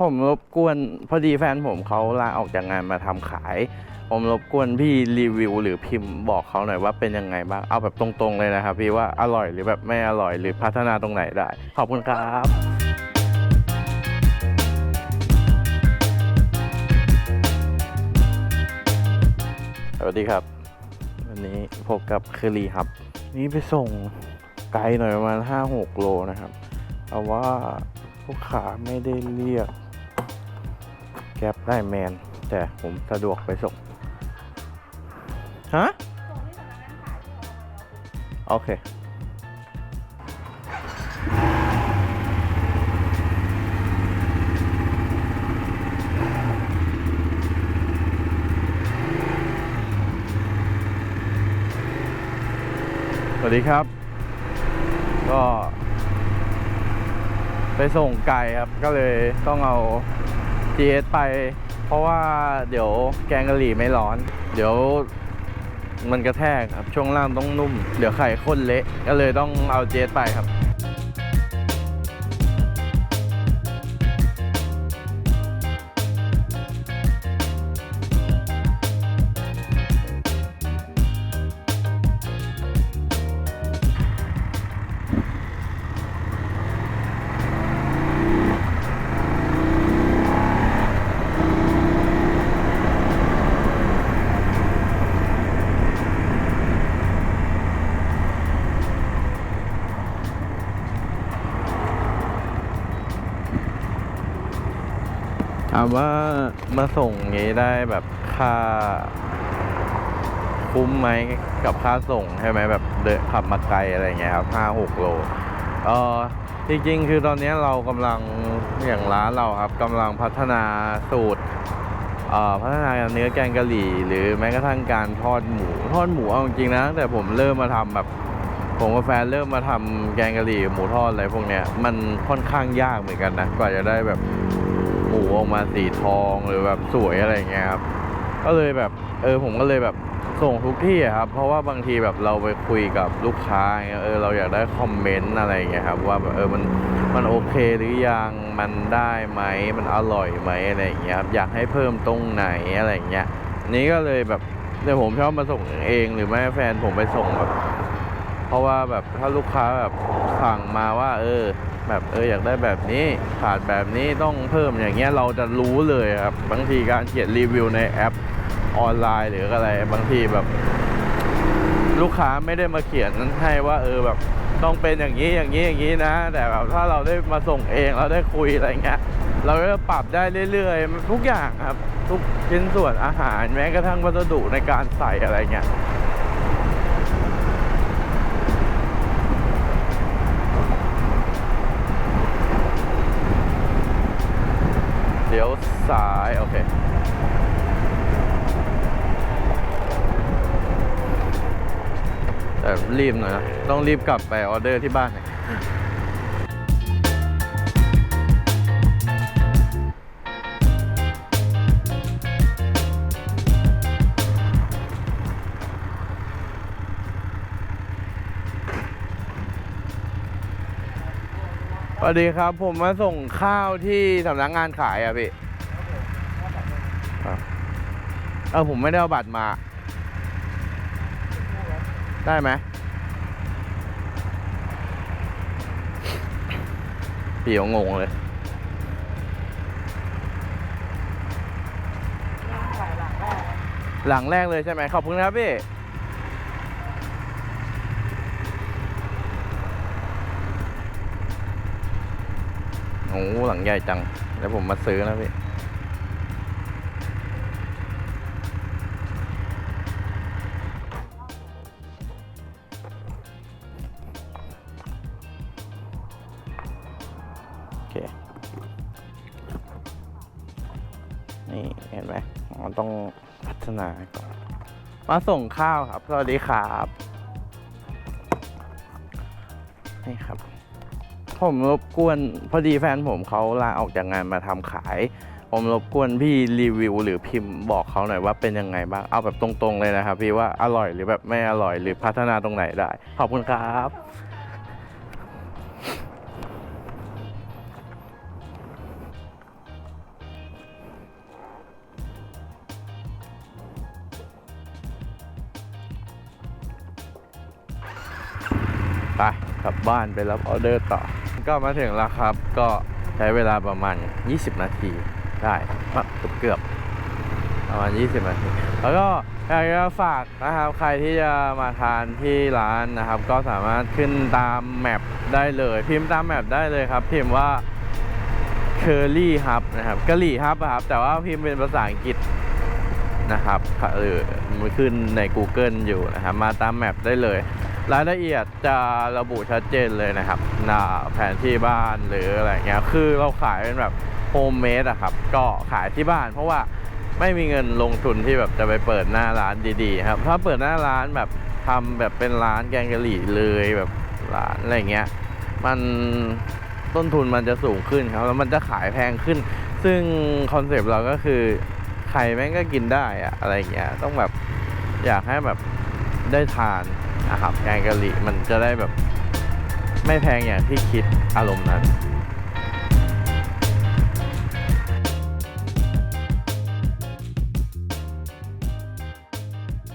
ผมรบกวนพอดีแฟนผมเขาลาออกจากงานมาทำขาย ผมรบกวนพี่รีวิว หรือพิมพ์บอกเขาหน่อยว่าเป็นยังไงบ้างเอาแบบตรงๆเลยนะครับพี่ว่าอร่อยหรือแบบไม่อร่อยหรือพัฒนาตรงไหนได้ ขอบคุณครับสวัสดีครับ วันนี้พบกับคือรีครับ นี่ไปส่งไกลหน่อยประมาณห้าหกโลนะครับ เพราะว่าลูกค้าไม่ได้เรียก แก๊ปได้แมน แต่ผมสะดวกไปส่ง ฮะ โอเค สวัสดีครับ ก็ ไปส่งไก่ครับ ก็เลยต้องเอา GS ไป เพราะว่าเดี๋ยวแกงกะหรี่ไม่ร้อน เดี๋ยวมันกระแทกครับช่วงล่างต้องนุ่ม เดี๋ยวไข่ข้นเละก็เลยต้องเอา GS ไปครับ ถามว่ามาส่งงนี้ได้แบบค่า คุ้มไหมกับค่าส่งใช่ไหมแบบเดินขับมาไกลอะไรเงี้ยครับห้าหกโลเออจริงๆ คือตอนนี้เรากำลังอย่างร้านเราครับกำลังพัฒนาสูตรเอ่อพัฒนาเนื้อแกงกะหรี่ หรือแม้กระทั่งการทอดหมูทอดหมูเอาจริงนะตั้งแต่ผมเริ่มมาทำแบบผมกับแฟนเริ่มมาทำแกงกะหรี่หมูทอดอะไรพวกเนี้ยมันค่อนข้างยากเหมือนกันนะกว่าจะได้แบบ มูออกมาสีทองหรือแบบสวยอะไรเงี้ยครับ ก็เลยแบบเออผมก็เลยแบบส่งทุกที่อะครับ เพราะว่าบางทีแบบเราไปคุยกับลูกค้าเงี้ยเออเราอยากได้คอมเมนต์อะไรเงี้ยครับว่าแบบเออมันมันโอเคหรือยังมันได้ไหมมันอร่อยไหมอะไรเงี้ยครับอยากให้เพิ่มตรงไหนอะไรเงี้ยนี้ก็เลยแบบเดี๋ยวผมชอบมาส่งเองหรือไม่แฟนผมไปส่งแบบเพราะว่าแบบถ้าลูกค้าแบบสั่งมาว่า เออ แบบเอออยากได้แบบนี้ขาดแบบนี้ต้องเพิ่มอย่างเงี้ยเราจะรู้เลยครับบางทีการเขียนรีวิวในแอปออนไลน์หรืออะไรบางทีแบบ ลูกค้าไม่ได้มาเขียนนั้นให้ว่า เออแบบต้องเป็นอย่างนี้อย่างนี้อย่างนี้นะ แต่แบบถ้าเราได้มาส่งเองเราได้คุยอะไรเงี้ยเราก็จะปรับได้เรื่อยๆทุกอย่างครับ ทุกชิ้นส่วนอาหารแม้กระทั่งวัสดุในการใส่อะไรเงี้ย เดี๋ยว ซ้าย โอเค แต่รีบหน่อยนะ ต้องรีบกลับไปออเดอร์ที่บ้านหน่อยสวัสดีครับ ผมมาส่งข้าวที่สำนักงานขายอะพี่ครับ เออผมไม่ได้เอาบัตรมา ได้ไหมพี่เขางงเลยหลังแรกเลยใช่ไหมขอบคุณครับพี่ โอ้หลังใหญ่จังเดี๋ยวผมมาซื้อนะพี่ นี่เห็นไหมมันต้องพัฒนาก่อนมาส่งข้าวครับ สวัสดีครับ นี่ครับ ผมรบกวนพอดีแฟนผมเขาลาออกจากงานมาทำขาย ผมรบกวนพี่รีวิวหรือพิมพ์บอกเขาหน่อยว่าเป็นยังไงบ้าง เอาแบบตรงๆเลยนะครับ พี่ว่าอร่อยหรือแบบไม่อร่อยหรือพัฒนาตรงไหนได้ ขอบคุณครับ ไปกลับบ้านไปรับออเดอร์ต่อ ก็มาถึงแล้วครับ ก็ใช้เวลาประมาณ 20 นาทีได้เกือบเกือบประมาณ 20 นาที แล้วก็อยากจะฝากนะครับ ใครที่จะมาทานที่ร้านนะครับ ก็สามารถขึ้นตามแมปได้เลย พิมพ์ตามแมปได้เลยครับ พิมพ์ว่า Curly Hub นะครับกะหรี่ฮับครับ แต่ว่าพิมพ์เป็นภาษาอังกฤษนะครับหรือมันขึ้นใน Google อยู่นะครับ มาตามแมปได้เลย รายละเอียดจะระบุชัดเจนเลยนะครับหน้าแผนที่บ้านหรืออะไรเงี้ย คือเราขายเป็นแบบโฮมเมดอะครับ ก็ขายที่บ้านเพราะว่าไม่มีเงินลงทุนที่แบบจะไปเปิดหน้าร้านดีๆ ครับ ถ้าเปิดหน้าร้านแบบทำแบบเป็นร้านแกงกะหรี่เลยแบบร้านอะไรเงี้ย มันต้นทุนมันจะสูงขึ้นครับ แล้วมันจะขายแพงขึ้น ซึ่งคอนเซปต์เราก็คือใครแม่งก็กินได้อะอะไรเงี้ย ต้องแบบอยากให้แบบได้ทาน นะครับแกงกะหรี่มันจะได้แบบไม่แพงอย่างที่คิดอารมณ์นั้น